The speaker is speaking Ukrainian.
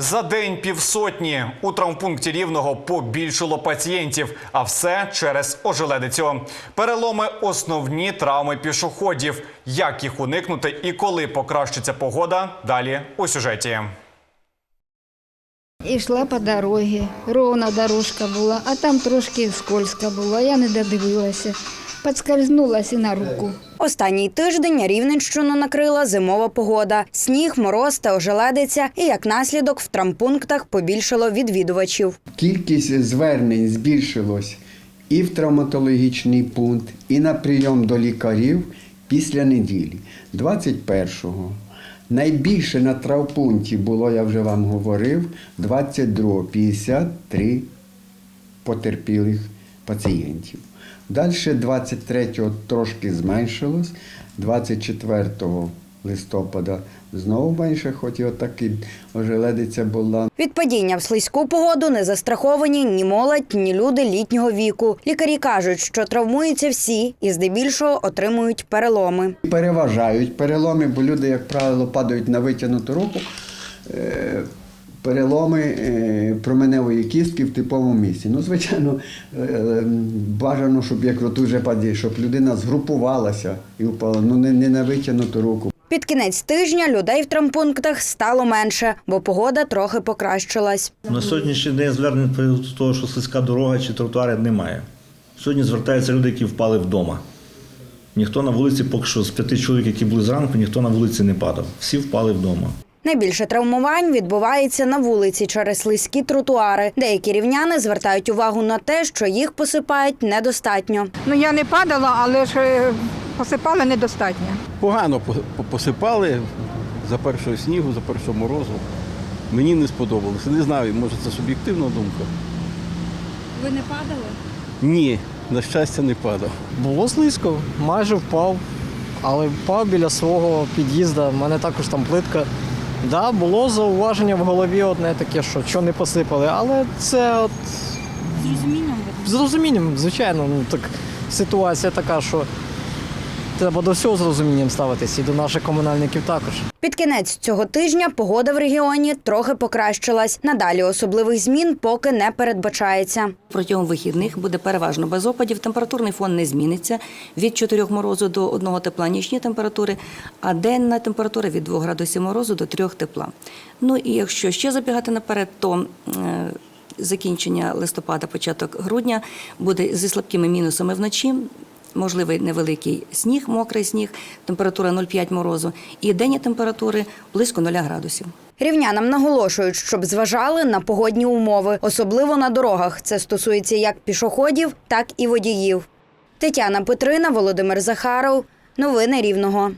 За день півсотні у травмпункті рівного побільшало пацієнтів, а все через ожеледицю. Переломи основні травми пішоходів. Як їх уникнути і коли покращиться погода? Далі у сюжеті. Ішла по дорозі, ровна дорожка була, а там трошки скользка була, я не додивилася. Подскользнулася і на руку. Останній тиждень Рівненщину накрила зимова погода. Сніг, мороз та ожеледиця, і як наслідок в травмпунктах побільшало відвідувачів. Кількість звернень збільшилось і в травматологічний пункт, і на прийом до лікарів після неділі. 21-го. Найбільше на травпункті було, я вже вам говорив, 22-го 53 потерпілих пацієнтів. Далі 23-го трошки зменшилось, 24 листопада знову менше, хоч і отаки ожеледиця була. Від падіння в слизьку погоду не застраховані ні молодь, ні люди літнього віку. Лікарі кажуть, що травмуються всі і здебільшого отримують переломи. Переважають переломи, бо люди, як правило, падають на витягнуту руку. Переломи е, променевої кістки в типовому місці. Ну, звичайно, е, е, бажано, щоб як от уже падає, щоб людина згрупувалася і впала, ну не, не на витягнуту руку. Під кінець тижня людей в травмпунктах стало менше, бо погода трохи покращилась. На сьогоднішній день звернень з того, що слизька дорога чи тротуари немає. Сьогодні звертаються люди, які впали вдома. Ніхто на вулиці, поки що з п'яти чоловік, які були зранку, ніхто на вулиці не падав. Всі впали вдома. Найбільше травмувань відбувається на вулиці через слизькі тротуари. Деякі рівняни звертають увагу на те, що їх посипають недостатньо. Ну я не падала, але ж е, посипала недостатньо. Погано по- по- посипали за першого снігу, за першого морозу. Мені не сподобалося. Не знаю, може це суб'єктивна думка. Ви не падали? Ні, на щастя, не падав. Було слизько, майже впав, але впав біля свого під'їзду. У мене також там плитка. Да, було зауваження в голові одне таке, що що не посипали, але це от. З розумінням? З розумінням, звичайно. Ну так ситуація така, що треба до всього з розумінням ставитися і до наших комунальників також. Під кінець цього тижня погода в регіоні трохи покращилась. Надалі особливих змін поки не передбачається. Протягом вихідних буде переважно без опадів. Температурний фон не зміниться від 4 морозу до 1 тепла нічні температури, а денна температура від 2 градусів морозу до 3 тепла. Ну і якщо ще забігати наперед, то е, закінчення листопада, початок грудня буде зі слабкими мінусами вночі. Можливий невеликий сніг, мокрий сніг, температура 0,5 морозу і денні температури близько 0 градусів. Рівнянам наголошують, щоб зважали на погодні умови, особливо на дорогах. Це стосується як пішоходів, так і водіїв. Тетяна Петрина, Володимир Захаров. Новини Рівного.